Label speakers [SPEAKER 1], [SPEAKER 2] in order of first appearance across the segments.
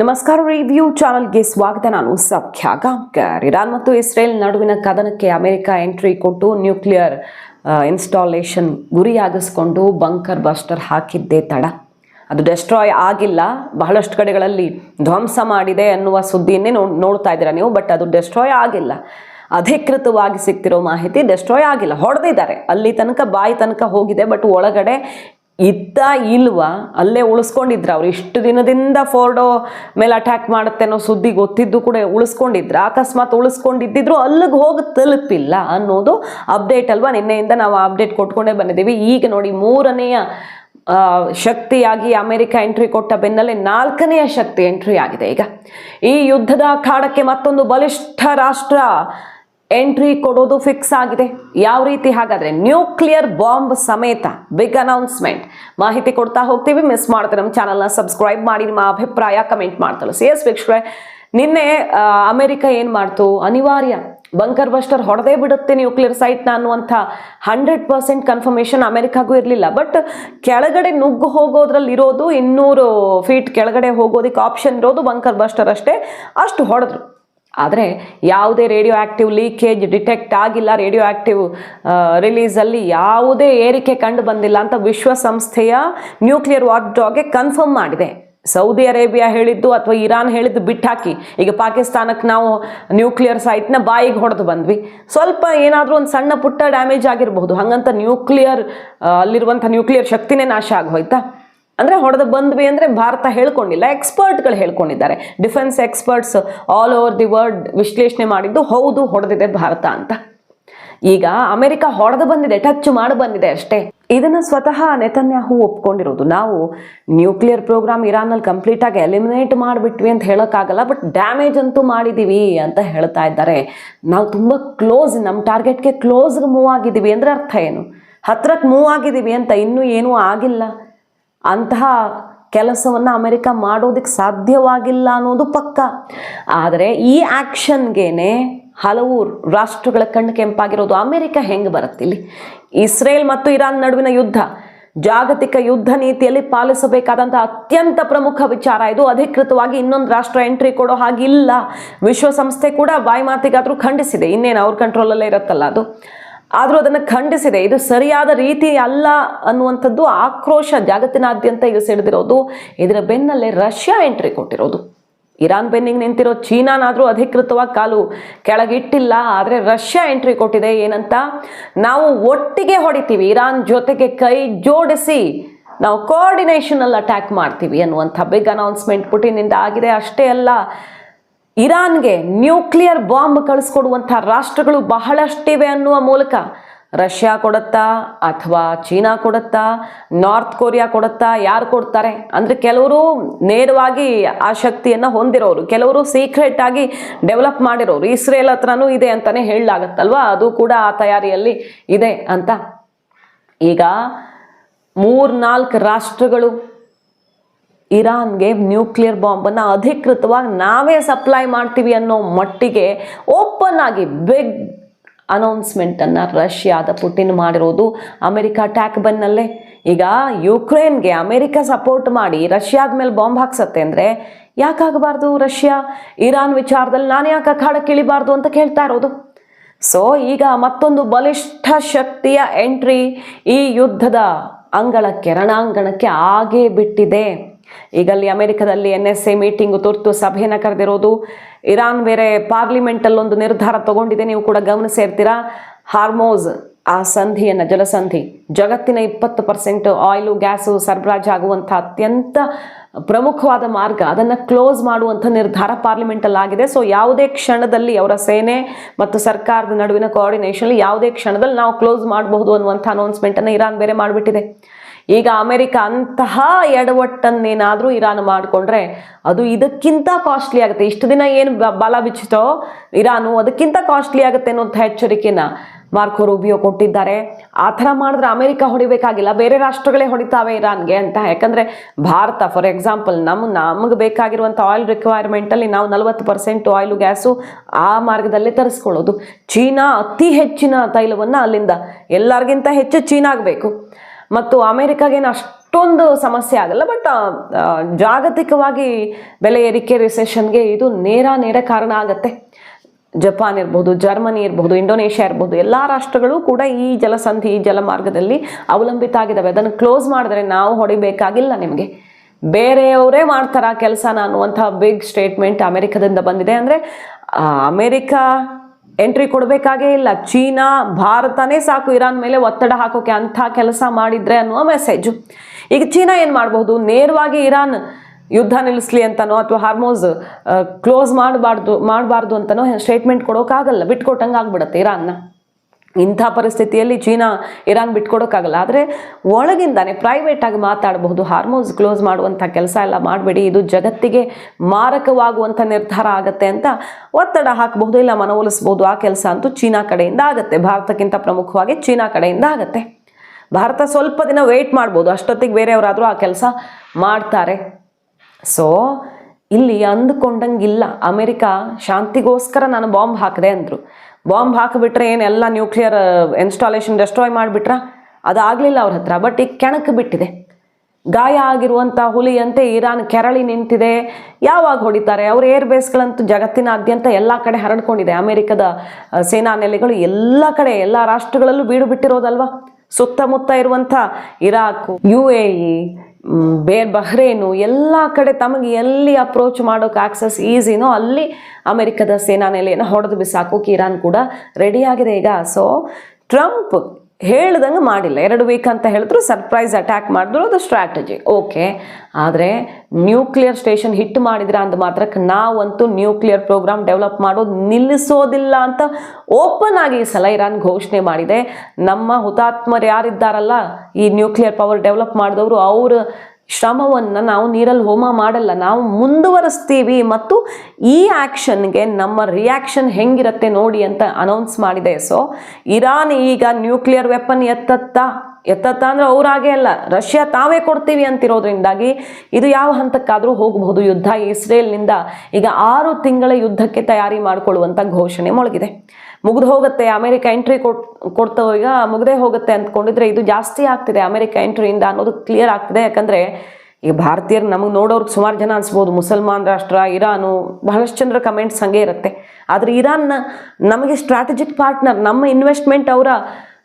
[SPEAKER 1] ನಮಸ್ಕಾರ ರಿವ್ಯೂ ಚಾನಲ್ಗೆ ಸ್ವಾಗತ. ನಾನು ಸಖ್ಯಾ ಗಾಂಕರ್. ಇರಾನ್ ಮತ್ತು ಇಸ್ರೇಲ್ ನಡುವಿನ ಕದನಕ್ಕೆ ಅಮೆರಿಕ ಎಂಟ್ರಿ ಕೊಟ್ಟು ನ್ಯೂಕ್ಲಿಯರ್ ಇನ್ಸ್ಟಾಲೇಷನ್ ಗುರಿಯಾಗಿಸ್ಕೊಂಡು ಬಂಕರ್ ಬಸ್ಟರ್ ಹಾಕಿದ್ದೇ ತಡ. ಅದು ಡೆಸ್ಟ್ರಾಯ್ ಆಗಿಲ್ಲ. ಬಹಳಷ್ಟು ಕಡೆಗಳಲ್ಲಿ ಧ್ವಂಸ ಮಾಡಿದೆ ಅನ್ನುವ ಸುದ್ದಿಯನ್ನೇ ನೋಡ್ತಾ ಇದ್ದೀರಾ ನೀವು, ಬಟ್ ಅದು ಡೆಸ್ಟ್ರಾಯ್ ಆಗಿಲ್ಲ. ಅಧಿಕೃತವಾಗಿ ಸಿಗ್ತಿರೋ ಮಾಹಿತಿ ಡೆಸ್ಟ್ರಾಯ್ ಆಗಿಲ್ಲ. ಹೊಡೆದಿದ್ದಾರೆ. ಅಲ್ಲಿ ತನಕ, ಬಾಯಿ ತನಕ ಹೋಗಿದೆ, ಬಟ್ ಒಳಗಡೆ ಇದ್ದ ಇಲ್ವಾ, ಅಲ್ಲೇ ಉಳಿಸ್ಕೊಂಡಿದ್ರ ಅವ್ರು. ಇಷ್ಟು ದಿನದಿಂದ ಫೋರ್ಡೋ ಮೇಲೆ ಅಟ್ಯಾಕ್ ಮಾಡುತ್ತೆ ಅನ್ನೋ ಸುದ್ದಿ ಗೊತ್ತಿದ್ದು ಕೂಡ ಉಳಿಸ್ಕೊಂಡಿದ್ರ. ಅಕಸ್ಮಾತ್ ಉಳಿಸ್ಕೊಂಡಿದ್ದಿದ್ರು ಅಲ್ಲಿಗೆ ಹೋಗಿ ತಲುಪಿಲ್ಲ ಅನ್ನೋದು ಅಪ್ಡೇಟ್ ಅಲ್ವಾ? ನಿನ್ನೆಯಿಂದ ನಾವು ಅಪ್ಡೇಟ್ ಕೊಟ್ಕೊಂಡೇ ಬಂದಿದ್ದೀವಿ. ಈಗ ನೋಡಿ ಮೂರನೆಯ ಶಕ್ತಿಯಾಗಿ ಅಮೆರಿಕ ಎಂಟ್ರಿ ಕೊಟ್ಟ ಬೆನ್ನಲ್ಲೇ ನಾಲ್ಕನೆಯ ಶಕ್ತಿ ಎಂಟ್ರಿ ಆಗಿದೆ ಈಗ. ಈ ಯುದ್ಧದ ಅಖಾಡಕ್ಕೆ ಮತ್ತೊಂದು ಬಲಿಷ್ಠ ರಾಷ್ಟ್ರ ಎಂಟ್ರಿ ಕೊಡೋದು ಫಿಕ್ಸ್ ಆಗಿದೆ. ಯಾವ ರೀತಿ ಹಾಗಾದ್ರೆ ನ್ಯೂಕ್ಲಿಯರ್ ಬಾಂಬ್ ಸಮೇತ ಬಿಗ್ ಅನೌನ್ಸ್ಮೆಂಟ್ ಮಾಹಿತಿ ಕೊಡ್ತಾ ಹೋಗ್ತೀವಿ. ಮಿಸ್ ಮಾಡ್ತಾರೆ ನಮ್ಮ ಚಾನಲ್ನ ಸಬ್ಸ್ಕ್ರೈಬ್ ಮಾಡಿ, ನಿಮ್ಮ ಅಭಿಪ್ರಾಯ ಕಮೆಂಟ್ ಮಾಡ್ತಾರೆ ಸಿ ಎಸ್ ವೀಕ್ಷಕರೇ, ನಿನ್ನೆ ಅಮೆರಿಕ ಏನು ಮಾಡ್ತು? ಅನಿವಾರ್ಯ. ಬಂಕರ್ ಬಸ್ಟರ್ ಹೊಡೆದೇ ಬಿಡುತ್ತೆ ನ್ಯೂಕ್ಲಿಯರ್ ಸೈಟ್ನ ಅನ್ನುವಂಥ ಹಂಡ್ರೆಡ್ ಪರ್ಸೆಂಟ್ ಕನ್ಫರ್ಮೇಷನ್ ಅಮೆರಿಕಾಗೂ ಇರಲಿಲ್ಲ. ಬಟ್ ಕೆಳಗಡೆ ನುಗ್ಗು ಹೋಗೋದ್ರಲ್ಲಿ ಇರೋದು ಇನ್ನೂರು ಫೀಟ್ ಕೆಳಗಡೆ ಹೋಗೋದಕ್ಕೆ ಆಪ್ಷನ್ ಇರೋದು ಬಂಕರ್ ಬಸ್ಟರ್ ಅಷ್ಟೇ. ಅಷ್ಟು ಹೊಡೆದ್ರು. ಆದರೆ ಯಾವುದೇ ರೇಡಿಯೋ ಆ್ಯಕ್ಟಿವ್ ಲೀಕೇಜ್ ಡಿಟೆಕ್ಟ್ ಆಗಿಲ್ಲ ರೇಡಿಯೋ ಆ್ಯಕ್ಟಿವ್ ರಿಲೀಸಲ್ಲಿ ಯಾವುದೇ ಏರಿಕೆ ಕಂಡು ಬಂದಿಲ್ಲ ಅಂತ ವಿಶ್ವಸಂಸ್ಥೆಯ ನ್ಯೂಕ್ಲಿಯರ್ ವಾಚ್ ಡಾಗ್ಗೆ ಕನ್ಫರ್ಮ್ ಮಾಡಿದೆ. ಸೌದಿ ಅರೇಬಿಯಾ ಹೇಳಿದ್ದು ಅಥವಾ ಇರಾನ್ ಹೇಳಿದ್ದು ಬಿಟ್ಟಾಕಿ. ಈಗ ಪಾಕಿಸ್ತಾನಕ್ಕೆ ನಾವು ನ್ಯೂಕ್ಲಿಯರ್ ಸೈಟ್ನ ಬಾಯಿಗೆ ಹೊಡೆದು ಬಂದ್ವಿ. ಸ್ವಲ್ಪ ಏನಾದರೂ ಒಂದು ಸಣ್ಣ ಪುಟ್ಟ ಡ್ಯಾಮೇಜ್ ಆಗಿರಬಹುದು. ಹಾಗಂತ ನ್ಯೂಕ್ಲಿಯರ್ ಅಲ್ಲಿರುವಂಥ ನ್ಯೂಕ್ಲಿಯರ್ ಶಕ್ತಿನೇ ನಾಶ ಆಗೋಯ್ತಾ ಅಂದರೆ ಹೊಡೆದು ಬಂದ್ವಿ ಅಂದರೆ ಭಾರತ ಹೇಳ್ಕೊಂಡಿಲ್ಲ ಎಕ್ಸ್ಪರ್ಟ್ಗಳು ಹೇಳ್ಕೊಂಡಿದ್ದಾರೆ. Defence experts all over the world ವಿಶ್ಲೇಷಣೆ ಮಾಡಿದ್ದು ಹೌದು, ಹೊಡೆದಿದೆ ಭಾರತ ಅಂತ. ಈಗ ಅಮೆರಿಕ ಹೊಡೆದು ಬಂದಿದೆ, ಟಚ್ ಮಾಡಿ ಬಂದಿದೆ ಅಷ್ಟೇ. ಇದನ್ನು ಸ್ವತಃ ನೆತನ್ಯಾಹು ಒಪ್ಕೊಂಡಿರೋದು. ನಾವು ನ್ಯೂಕ್ಲಿಯರ್ ಪ್ರೋಗ್ರಾಮ್ ಇರಾನಲ್ಲಿ ಕಂಪ್ಲೀಟ್ ಆಗಿ ಎಲಿಮಿನೇಟ್ ಮಾಡಿಬಿಟ್ವಿ ಅಂತ ಹೇಳೋಕ್ಕಾಗಲ್ಲ ಬಟ್ ಡ್ಯಾಮೇಜ್ ಅಂತೂ ಮಾಡಿದ್ದೀವಿ ಅಂತ ಹೇಳ್ತಾ ಇದ್ದಾರೆ. ನಾವು ತುಂಬ ಕ್ಲೋಸ್ ನಮ್ಮ ಟಾರ್ಗೆಟ್ಗೆ ಕ್ಲೋಸ್ಗೆ ಮೂವ್ ಆಗಿದ್ದೀವಿ ಅಂದರೆ ಅರ್ಥ ಏನು? ಹತ್ರಕ್ಕೆ ಮೂವ್ ಆಗಿದ್ದೀವಿ ಅಂತ ಇನ್ನೂ ಏನೂ ಆಗಿಲ್ಲ. ಅಂತಹ ಕೆಲಸವನ್ನು ಅಮೆರಿಕ ಮಾಡೋದಕ್ಕೆ ಸಾಧ್ಯವಾಗಿಲ್ಲ ಅನ್ನೋದು ಪಕ್ಕ. ಆದರೆ ಈ ಆ್ಯಕ್ಷನ್ಗೇನೆ ಹಲವು ರಾಷ್ಟ್ರಗಳ ಕಣ್ಣು ಕೆಂಪಾಗಿರೋದು ಅಮೆರಿಕ ಹೆಂಗೆ ಬರುತ್ತಿಲ್ಲಿ ಇಸ್ರೇಲ್ ಮತ್ತು ಇರಾನ್ ನಡುವಿನ ಯುದ್ಧ, ಜಾಗತಿಕ ಯುದ್ಧ ನೀತಿಯಲ್ಲಿ ಪಾಲಿಸಬೇಕಾದಂಥ ಅತ್ಯಂತ ಪ್ರಮುಖ ವಿಚಾರ ಇದು. ಅಧಿಕೃತವಾಗಿ ಇನ್ನೊಂದು ರಾಷ್ಟ್ರ ಎಂಟ್ರಿ ಕೊಡೋ ಹಾಗಿಲ್ಲ. ವಿಶ್ವಸಂಸ್ಥೆ ಕೂಡ ಬಾಯಿ ಮಾತಿಗಾದರೂ ಖಂಡಿಸಿದೆ. ಇನ್ನೇನು ಅವ್ರ ಕಂಟ್ರೋಲಲ್ಲೇ ಇರುತ್ತಲ್ಲ ಅದು? ಆದರೂ ಅದನ್ನು ಖಂಡಿಸಿದೆ. ಇದು ಸರಿಯಾದ ರೀತಿ ಅಲ್ಲ ಅನ್ನುವಂಥದ್ದು ಆಕ್ರೋಶ ಜಗತ್ತಿನಾದ್ಯಂತ ಇದು ಸೆಳೆದಿರೋದು. ಇದರ ಬೆನ್ನಲ್ಲೇ ರಷ್ಯಾ ಎಂಟ್ರಿ ಕೊಟ್ಟಿರೋದು. ಇರಾನ್ ಬೆನ್ನಿಗೆ ನಿಂತಿರೋ ಚೀನಾನಾದರೂ ಅಧಿಕೃತವಾಗಿ ಕಾಲು ಕೆಳಗಿಟ್ಟಿಲ್ಲ, ಆದರೆ ರಷ್ಯಾ ಎಂಟ್ರಿ ಕೊಟ್ಟಿದೆ. ಏನಂತ? ನಾವು ಒಟ್ಟಿಗೆ ಹೊಡಿತೀವಿ. ಇರಾನ್ ಜೊತೆಗೆ ಕೈ ಜೋಡಿಸಿ ನಾವು ಕೋಆರ್ಡಿನೇಷನಲ್ಲಿ ಅಟ್ಯಾಕ್ ಮಾಡ್ತೀವಿ ಅನ್ನುವಂಥ ಬಿಗ್ ಅನೌನ್ಸ್ಮೆಂಟ್ ಪುಟಿನಿಂದ ಆಗಿದೆ. ಅಷ್ಟೇ ಅಲ್ಲ ಇರಾನ್ಗೆ ನ್ಯೂಕ್ಲಿಯರ್ ಬಾಂಬ್ ಕಳಿಸ್ಕೊಡುವಂಥ ರಾಷ್ಟ್ರಗಳು ಬಹಳಷ್ಟಿವೆ ಅನ್ನುವ ಮೂಲಕ ರಷ್ಯಾ ಕೊಡುತ್ತಾ ಅಥವಾ ಚೀನಾ ಕೊಡುತ್ತಾ, ನಾರ್ತ್ ಕೊರಿಯಾ ಕೊಡುತ್ತಾ ಯಾರು ಕೊಡ್ತಾರೆ? ಅಂದರೆ ಕೆಲವರು ನೇರವಾಗಿ ಆ ಶಕ್ತಿಯನ್ನು ಹೊಂದಿರೋರು, ಕೆಲವರು ಸೀಕ್ರೆಟ್ ಆಗಿ ಡೆವಲಪ್ ಮಾಡಿರೋರು. ಇಸ್ರೇಲ್ ಹತ್ರನೂ ಇದೆ ಅಂತಲೇ ಹೇಳಲಾಗತ್ತಲ್ವಾ? ಅದು ಕೂಡ ಆ ತಯಾರಿಯಲ್ಲಿ ಇದೆ ಅಂತ. ಈಗ ಮೂರ್ನಾಲ್ಕು ರಾಷ್ಟ್ರಗಳು ಇರಾನ್ಗೆ ನ್ಯೂಕ್ಲಿಯರ್ ಬಾಂಬನ್ನು ಅಧಿಕೃತವಾಗಿ ನಾವೇ ಸಪ್ಲೈ ಮಾಡ್ತೀವಿ ಅನ್ನೋ ಮಟ್ಟಿಗೆ ಓಪನ್ ಆಗಿ ಬಿಗ್ ಅನೌನ್ಸ್ಮೆಂಟನ್ನು ರಷ್ಯಾದ ಪುಟಿನ್ ಮಾಡಿರೋದು ಅಮೆರಿಕ ಅಟ್ಯಾಕ್ ಬನ್ನಲ್ಲೇ ಈಗ ಯುಕ್ರೇನ್ಗೆ ಅಮೆರಿಕ ಸಪೋರ್ಟ್ ಮಾಡಿ ರಷ್ಯಾದ ಮೇಲೆ ಬಾಂಬ್ ಹಾಕ್ಸತ್ತೆ ಅಂದರೆ ಯಾಕಾಗಬಾರ್ದು ರಷ್ಯಾ? ಇರಾನ್ ವಿಚಾರದಲ್ಲಿ ನಾನು ಯಾಕೆ ಅಖಾಡಕ್ಕೆ ಇಳಿಬಾರ್ದು ಅಂತ ಕೇಳ್ತಾ ಇರೋದು. ಸೊ, ಈಗ ಮತ್ತೊಂದು ಬಲಿಷ್ಠ ಶಕ್ತಿಯ ಎಂಟ್ರಿ ಈ ಯುದ್ಧದ ಅಂಗಳಕ್ಕೆ, ರಣಾಂಗಣಕ್ಕೆ ಆಗೇ ಬಿಟ್ಟಿದೆ. ಈಗ ಅಲ್ಲಿ ಅಮೆರಿಕದಲ್ಲಿ ಎನ್ ಎಸ್ ಎ ಮೀಟಿಂಗು ತುರ್ತು ಸಭೆಯನ್ನು ಕರೆದಿರೋದು. ಇರಾನ್ ಬೇರೆ ಪಾರ್ಲಿಮೆಂಟಲ್ಲಿ ಒಂದು ನಿರ್ಧಾರ ತಗೊಂಡಿದೆ, ನೀವು ಕೂಡ ಗಮನಿಸಿರ್ತೀರಾ? ಹಾರ್ಮೋಸ್, ಆ ಸಂಧಿಯನ್ನು, ಜಲಸಂಧಿ. ಜಗತ್ತಿನ ಇಪ್ಪತ್ತು ಪರ್ಸೆಂಟ್ ಆಯಿಲು, ಗ್ಯಾಸು ಸರಬರಾಜಾಗುವಂಥ ಅತ್ಯಂತ ಪ್ರಮುಖವಾದ ಮಾರ್ಗ, ಅದನ್ನು ಕ್ಲೋಸ್ ಮಾಡುವಂಥ ನಿರ್ಧಾರ ಪಾರ್ಲಿಮೆಂಟಲ್ಲಿ ಆಗಿದೆ ಸೊ, ಯಾವುದೇ ಕ್ಷಣದಲ್ಲಿ ಅವರ ಸೇನೆ ಮತ್ತು ಸರ್ಕಾರದ ನಡುವಿನ ಕೋಆರ್ಡಿನೇಷನ್ ಯಾವುದೇ ಕ್ಷಣದಲ್ಲಿ ನಾವು ಕ್ಲೋಸ್ ಮಾಡಬಹುದು ಅನ್ನುವಂಥ ಅನೌನ್ಸ್ಮೆಂಟನ್ನು ಇರಾನ್ ಬೇರೆ ಮಾಡಿಬಿಟ್ಟಿದೆ. ಈಗ ಅಮೆರಿಕ ಅಂತಹ ಎಡವಟ್ಟನ್ನೇನಾದರೂ ಇರಾನ್ ಮಾಡಿಕೊಂಡ್ರೆ ಅದು ಇದಕ್ಕಿಂತ ಕಾಸ್ಟ್ಲಿ ಆಗುತ್ತೆ. ಇಷ್ಟು ದಿನ ಏನು ಬಲ ಬಿಚ್ಚಿತೋ ಇರಾನು ಅದಕ್ಕಿಂತ ಕಾಸ್ಟ್ಲಿ ಆಗುತ್ತೆ ಅನ್ನೋಂಥ ಎಚ್ಚರಿಕೆನ ಮಾರ್ಕೋ ರೂಬಿಯೋ ಕೊಟ್ಟಿದ್ದಾರೆ. ಆ ಥರ ಮಾಡಿದ್ರೆ ಅಮೆರಿಕ ಹೊಡಿಬೇಕಾಗಿಲ್ಲ. ಬೇರೆ ರಾಷ್ಟ್ರಗಳೇ ಹೊಡಿತಾವೆ ಇರಾನ್ಗೆ ಅಂತ. ಯಾಕಂದರೆ ಭಾರತ ಫಾರ್ ಎಕ್ಸಾಂಪಲ್ ನಮ್ಮ ನಮಗೆ ಬೇಕಾಗಿರುವಂಥ ಆಯಿಲ್ ರಿಕ್ವೈರ್ಮೆಂಟಲ್ಲಿ ನಾವು ನಲವತ್ತು ಪರ್ಸೆಂಟ್ ಆಯಿಲು ಗ್ಯಾಸು ಆ ಮಾರ್ಗದಲ್ಲೇ ತರಿಸ್ಕೊಳ್ಳೋದು. ಚೀನಾ ಅತಿ ಹೆಚ್ಚಿನ ತೈಲವನ್ನು ಅಲ್ಲಿಂದ ಎಲ್ಲರಿಗಿಂತ ಹೆಚ್ಚು ಚೀನಾಗಬೇಕು ಮತ್ತು ಅಮೆರಿಕಾಗೇನು ಅಷ್ಟೊಂದು ಸಮಸ್ಯೆ ಆಗಲ್ಲ ಬಟ್ ಜಾಗತಿಕವಾಗಿ ಬೆಲೆ ಏರಿಕೆ ರಿಸೆಷನ್ಗೆ ಇದು ನೇರ ನೇರ ಕಾರಣ ಆಗತ್ತೆ. ಜಪಾನ್ ಇರ್ಬೋದು, ಜರ್ಮನಿ ಇರ್ಬೋದು, ಇಂಡೋನೇಷ್ಯಾ ಇರ್ಬೋದು, ಎಲ್ಲ ರಾಷ್ಟ್ರಗಳು ಕೂಡ ಈ ಜಲಸಂಧಿ, ಈ ಜಲಮಾರ್ಗದಲ್ಲಿ ಅವಲಂಬಿತ ಆಗಿದ್ದಾವೆ ಅದನ್ನು ಕ್ಲೋಸ್ ಮಾಡಿದ್ರೆ ನಾವು ಹೊಡಿಬೇಕಾಗಿಲ್ಲ ನಿಮಗೆ. ಬೇರೆಯವರೇ ಮಾಡ್ತಾರ ಕೆಲಸನ ಅನ್ನುವಂಥ ಬಿಗ್ ಸ್ಟೇಟ್ಮೆಂಟ್ ಅಮೆರಿಕದಿಂದ ಬಂದಿದೆ. ಅಂದರೆ ಅಮೆರಿಕ ಎಂಟ್ರಿ ಕೊಡಬೇಕಾಗೇ ಇಲ್ಲ. ಚೀನಾ, ಭಾರತನೇ ಸಾಕು. ಇರಾನ್ ಮೇಲೆ ಒತ್ತಡ ಹಾಕೋಕೆ ಅಂಥ ಕೆಲಸ ಮಾಡಿದ್ರೆ ಅನ್ನುವ ಮೆಸೇಜು ಈಗ ಚೀನಾ ಏನು ಮಾಡಬಹುದು? ನೇರವಾಗಿ ಇರಾನ್ ಯುದ್ಧ ನಿಲ್ಲಿಸ್ಲಿ ಅಂತನೋ ಅಥವಾ ಹಾರ್ಮೋಸ್ ಕ್ಲೋಸ್ ಮಾಡಬಾರ್ದು ಮಾಡಬಾರ್ದು ಅಂತನೋ ಸ್ಟೇಟ್ಮೆಂಟ್ ಕೊಡೋಕ್ಕಾಗಲ್ಲ ಬಿಟ್ಕೊಟ್ಟಂಗೆ ಆಗ್ಬಿಡುತ್ತೆ ಇರಾನ್ನ. ಇಂಥ ಪರಿಸ್ಥಿತಿಯಲ್ಲಿ ಚೀನಾ ಇರಾನ್ ಬಿಟ್ಕೊಡೋಕ್ಕಾಗಲ್ಲ. ಆದರೆ ಒಳಗಿಂದಾನೆ ಪ್ರೈವೇಟಾಗಿ ಮಾತಾಡಬಹುದು ಹಾರ್ಮೋನ್ಸ್ ಕ್ಲೋಸ್ ಮಾಡುವಂಥ ಕೆಲಸ ಎಲ್ಲ ಮಾಡಬೇಡಿ, ಇದು ಜಗತ್ತಿಗೆ ಮಾರಕವಾಗುವಂಥ ನಿರ್ಧಾರ ಆಗುತ್ತೆ ಅಂತ ಒತ್ತಡ ಹಾಕಬಹುದು, ಇಲ್ಲ ಮನವೊಲಿಸಬಹುದು ಆ ಕೆಲಸ ಅಂತೂ ಚೀನಾ ಕಡೆಯಿಂದ ಆಗತ್ತೆ, ಭಾರತಕ್ಕಿಂತ ಪ್ರಮುಖವಾಗಿ ಚೀನಾ ಕಡೆಯಿಂದ ಆಗುತ್ತೆ. ಭಾರತ ಸ್ವಲ್ಪ ದಿನ ವೆಯ್ಟ್ ಮಾಡ್ಬೋದು, ಅಷ್ಟೊತ್ತಿಗೆ ಬೇರೆಯವರಾದರೂ ಆ ಕೆಲಸ ಮಾಡ್ತಾರೆ. ಸೊ ಇಲ್ಲಿ ಅಂದುಕೊಂಡಂಗಿಲ್ಲ, ಅಮೆರಿಕ ಶಾಂತಿಗೋಸ್ಕರ ನಾನು ಬಾಂಬ್ ಹಾಕಿದೆ ಅಂದರು. ಬಾಂಬ್ ಹಾಕಿಬಿಟ್ರೆ ಏನೆಲ್ಲ ನ್ಯೂಕ್ಲಿಯರ್ ಇನ್ಸ್ಟಾಲೇಷನ್ ಡೆಸ್ಟ್ರಾಯ್ ಮಾಡಿಬಿಟ್ರ? ಅದಾಗಲಿಲ್ಲ ಅವ್ರ ಹತ್ರ ಬಟ್ ಈಗ ಕೆಣಕ್ಕೆ ಬಿಟ್ಟಿದೆ. ಗಾಯ ಆಗಿರುವಂಥ ಹುಲಿಯಂತೆ ಇರಾನ್ ಕೆರಳಿ ನಿಂತಿದೆ. ಯಾವಾಗ ಹೊಡಿತಾರೆ? ಅವ್ರ ಏರ್ ಬೇಸ್ಗಳಂತೂ ಜಗತ್ತಿನಾದ್ಯಂತ ಎಲ್ಲ ಕಡೆ ಹರಡ್ಕೊಂಡಿದೆ. ಅಮೆರಿಕದ ಸೇನಾ ನೆಲೆಗಳು ಎಲ್ಲ ಕಡೆ, ಎಲ್ಲ ರಾಷ್ಟ್ರಗಳಲ್ಲೂ ಬೀಡು ಬಿಟ್ಟಿರೋದಲ್ವಾ? ಸುತ್ತಮುತ್ತ ಇರುವಂಥ ಇರಾಕು, ಯು ಬೇರೆ ಬಹ್ರೇನು, ಎಲ್ಲ ಕಡೆ ತಮಗೆ ಎಲ್ಲಿ ಅಪ್ರೋಚ್ ಮಾಡೋಕೆ ಆಕ್ಸಸ್ ಈಸಿನೋ ಅಲ್ಲಿ ಅಮೆರಿಕದ ಸೇನಾ ನೆಲೆಯನ್ನು ಹೊಡೆದು ಬಿಸಾಕೋಕೆ ಇರಾನ್ ಕೂಡ ರೆಡಿಯಾಗಿದೆ ಈಗ. ಸೊ ಟ್ರಂಪ್ ಹೇಳ್ದಂಗೆ ಮಾಡಿಲ್ಲ. ಎರಡು ವೀಕ್ ಅಂತ ಹೇಳಿದ್ರು ಸರ್ಪ್ರೈಸ್ ಅಟ್ಯಾಕ್ ಮಾಡಿದ್ರು ಅದು ಸ್ಟ್ರಾಟಜಿ ಓಕೆ ಆದರೆ ನ್ಯೂಕ್ಲಿಯರ್ ಸ್ಟೇಷನ್ ಹಿಟ್ ಮಾಡಿದ್ರೆ ಅಂದ ಮಾತ್ರಕ್ಕೆ ನಾವಂತೂ ನ್ಯೂಕ್ಲಿಯರ್ ಪ್ರೋಗ್ರಾಮ್ ಡೆವಲಪ್ ಮಾಡೋದು ನಿಲ್ಲಿಸೋದಿಲ್ಲ ಅಂತ ಓಪನ್ ಆಗಿ ಈ ಸಲ ಇರಾನ್ ಘೋಷಣೆ ಮಾಡಿದೆ. ನಮ್ಮ ಹುತಾತ್ಮರು ಯಾರಿದ್ದಾರಲ್ಲ, ಈ ನ್ಯೂಕ್ಲಿಯರ್ ಪವರ್ ಡೆವಲಪ್ ಮಾಡಿದವರು ಅವ್ರ ಶ್ರಮವನ್ನು ನಾವು ನೀರಲ್ಲಿ ಹೋಮ ಮಾಡಲ್ಲ, ನಾವು ಮುಂದುವರಿಸ್ತೀವಿ ಮತ್ತು ಈ ಆ್ಯಕ್ಷನ್ಗೆ ನಮ್ಮ ರಿಯಾಕ್ಷನ್ ಹೆಂಗಿರುತ್ತೆ ನೋಡಿ ಅಂತ ಅನೌನ್ಸ್ ಮಾಡಿದೆ. ಸೊ ಇರಾನ್ ಈಗ ನ್ಯೂಕ್ಲಿಯರ್ ವೆಪನ್ ಎತ್ತತ್ತ? ಎತ್ತತ್ತ ಅಂದ್ರೆ ಅವ್ರಾಗೆ ಅಲ್ಲ. ರಷ್ಯಾ ತಾವೇ ಕೊಡ್ತೀವಿ ಅಂತಿರೋದ್ರಿಂದಾಗಿ ಇದು ಯಾವ ಹಂತಕ್ಕಾದರೂ ಹೋಗಬಹುದು. ಯುದ್ಧ ಇಸ್ರೇಲ್ನಿಂದ ಈಗ ಆರು ತಿಂಗಳ ಯುದ್ಧಕ್ಕೆ ತಯಾರಿ ಮಾಡಿಕೊಳ್ಳುವಂಥ ಘೋಷಣೆ ಮೊಳಗಿದೆ. ಮುಗಿದು ಹೋಗುತ್ತೆ. ಅಮೆರಿಕ ಎಂಟ್ರಿ ಕೊಟ್, ಕೊಡ್ತವ. ಈಗ ಮುಗದೇ ಹೋಗುತ್ತೆ ಅಂದ್ಕೊಂಡಿದ್ರೆ ಇದು ಜಾಸ್ತಿ ಆಗ್ತಿದೆ ಅಮೆರಿಕ ಎಂಟ್ರಿಯಿಂದ ಅನ್ನೋದು ಕ್ಲಿಯರ್ ಆಗ್ತಿದೆ. ಯಾಕಂದರೆ ಈಗ ಭಾರತೀಯರು ನಮಗೆ ನೋಡೋರ್ಗೆ ಸುಮಾರು ಜನ ಅನ್ಸ್ಬೋದು. ಮುಸಲ್ಮಾನ್ ರಾಷ್ಟ್ರ, ಇರಾನು, ಬಹಳಷ್ಟು ಜನರ ಕಮೆಂಟ್ಸ್ ಹಂಗೆ ಇರುತ್ತೆ. ಆದರೆ ಇರಾನ್ನ ನಮಗೆ ಸ್ಟ್ರಾಟಜಿಕ್ ಪಾರ್ಟ್ನರ್ ನಮ್ಮ ಇನ್ವೆಸ್ಟ್ಮೆಂಟ್ ಅವರ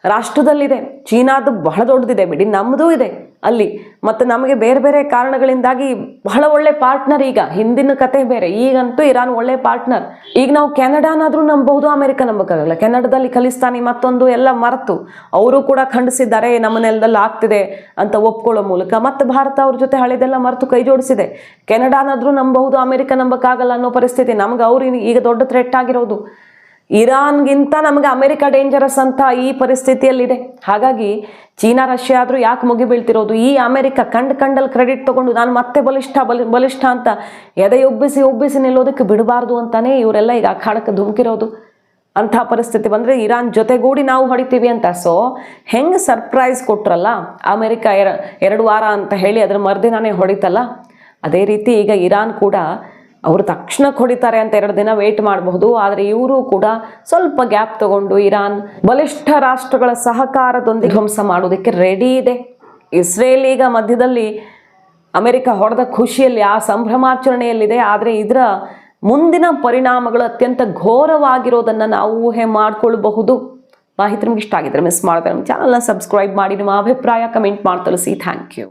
[SPEAKER 1] ರಾಷ್ಟ್ರದಲ್ಲಿದೆ. ಚೀನಾದು ಬಹಳ ದೊಡ್ಡದಿದೆ. ಬಿಡಿ ನಮ್ಮದು ಇದೆ. ಅಲ್ಲಿ ಮತ್ತು ನಮಗೆ ಬೇರೆ ಬೇರೆ ಕಾರಣಗಳಿಂದಾಗಿ ಬಹಳ ಒಳ್ಳೆ ಪಾರ್ಟ್ನರ್ ಈಗ. ಹಿಂದಿನ ಕತೆ ಬೇರೆ. ಈಗಂತೂ ಇರಾನ್ ಒಳ್ಳೆ ಪಾರ್ಟ್ನರ್. ಈಗ ನಾವು ಕೆನಡಾನಾದರೂ ನಂಬಬಹುದು, ಅಮೆರಿಕ ನಂಬಕ್ಕಾಗಲ್ಲ. ಕೆನಡಾದಲ್ಲಿ ಖಲಿಸ್ತಾನಿ ಮತ್ತೊಂದು ಎಲ್ಲ ಮರೆತು. ಅವರು ಕೂಡ ಖಂಡಿಸಿದ್ದಾರೆ, ನಮ್ಮ ನೆಲದಲ್ಲಿ ಆಗ್ತಿದೆ ಅಂತ ಒಪ್ಕೊಳ್ಳೋ ಮೂಲಕ. ಮತ್ತು ಭಾರತ ಅವ್ರ ಜೊತೆ ಹಳೆದೆಲ್ಲ ಮರೆತು ಕೈ ಜೋಡಿಸಿದೆ. ಕೆನಡಾನಾದರೂ ನಂಬಬಹುದು, ಅಮೆರಿಕ ನಂಬಕ್ಕಾಗಲ್ಲ ಅನ್ನೋ ಪರಿಸ್ಥಿತಿ. ನಮ್ಗೆ ಅವ್ರು ಈಗ ದೊಡ್ಡ ಥ್ರೆಟ್ ಆಗಿರೋದು. ಇರಾನ್ಗಿಂತ ನಮಗೆ ಅಮೆರಿಕ ಡೇಂಜರಸ್ ಅಂತ ಈ ಪರಿಸ್ಥಿತಿಯಲ್ಲಿದೆ. ಹಾಗಾಗಿ ಚೀನಾ, ರಷ್ಯಾ ಆದರೂ ಯಾಕೆ ಮುಗಿಬೀಳ್ತಿರೋದು ಈ ಅಮೆರಿಕ ಕಂಡು ಕಂಡಲ್ಲಿ ಕ್ರೆಡಿಟ್ ತಗೊಂಡು ನಾನು ಮತ್ತೆ ಬಲಿಷ್ಠ, ಬಲಿ, ಬಲಿಷ್ಠ ಅಂತ ಎದೆ ಉಬ್ಬಿಸಿ ಉಬ್ಬಿಸಿ ನಿಲ್ಲೋದಕ್ಕೆ ಬಿಡಬಾರ್ದು ಅಂತಾನೆ ಇವರೆಲ್ಲ ಈಗ ಅಖಾಡಕ್ಕೆ ಧುಮುಕಿರೋದು. ಅಂಥ ಪರಿಸ್ಥಿತಿ ಬಂದರೆ ಇರಾನ್ ಜೊತೆಗೂಡಿ ನಾವು ಹೊಡಿತೀವಿ ಅಂತ. ಸೊ ಹೆಂಗೆ ಸರ್ಪ್ರೈಸ್ ಕೊಟ್ರಲ್ಲ? ಅಮೆರಿಕ ಎರ, ಎರಡು ವಾರ ಅಂತ ಹೇಳಿ ಅದ್ರ ಮರುದಿನಾನೇ ಹೊಡಿತಲ್ಲ? ಅದೇ ರೀತಿ ಈಗ ಇರಾನ್ ಕೂಡ ಅವರು ತಕ್ಷಣ ಹೊಡಿತಾರೆ ಅಂತ ಎರಡು ದಿನ ವೇಟ್ ಮಾಡಬಹುದು. ಆದರೆ ಇವರು ಕೂಡ ಸ್ವಲ್ಪ ಗ್ಯಾಪ್ ತಗೊಂಡು ಇರಾನ್ ಬಲಿಷ್ಠ ರಾಷ್ಟ್ರಗಳ ಸಹಕಾರದೊಂದಿಗೆ ಧ್ವಂಸ ಮಾಡೋದಕ್ಕೆ ರೆಡಿ ಇದೆ. ಇಸ್ರೇಲ್ ಈಗ ಮಧ್ಯದಲ್ಲಿ ಅಮೆರಿಕ ಹೊಡೆದ ಖುಷಿಯಲ್ಲಿ, ಆ ಸಂಭ್ರಮಾಚರಣೆಯಲ್ಲಿದೆ. ಆದರೆ ಇದರ ಮುಂದಿನ ಪರಿಣಾಮಗಳು ಅತ್ಯಂತ ಘೋರವಾಗಿರೋದನ್ನು ನಾವು ಊಹೆ ಮಾಡಿಕೊಳ್ಳಬಹುದು ಮಾಹಿತಿ ನಿಮ್ಗೆ ಇಷ್ಟ ಆಗಿದ್ರೆ ಮಿಸ್ ಮಾಡಿದ್ರೆ ನಮ್ಮ ಚಾನಲ್ನ ಸಬ್ಸ್ಕ್ರೈಬ್ ಮಾಡಿ, ನಿಮ್ಮ ಅಭಿಪ್ರಾಯ ಕಮೆಂಟ್ ಮಾಡಿ ತಿಳಿಸಿ ಥ್ಯಾಂಕ್ ಯು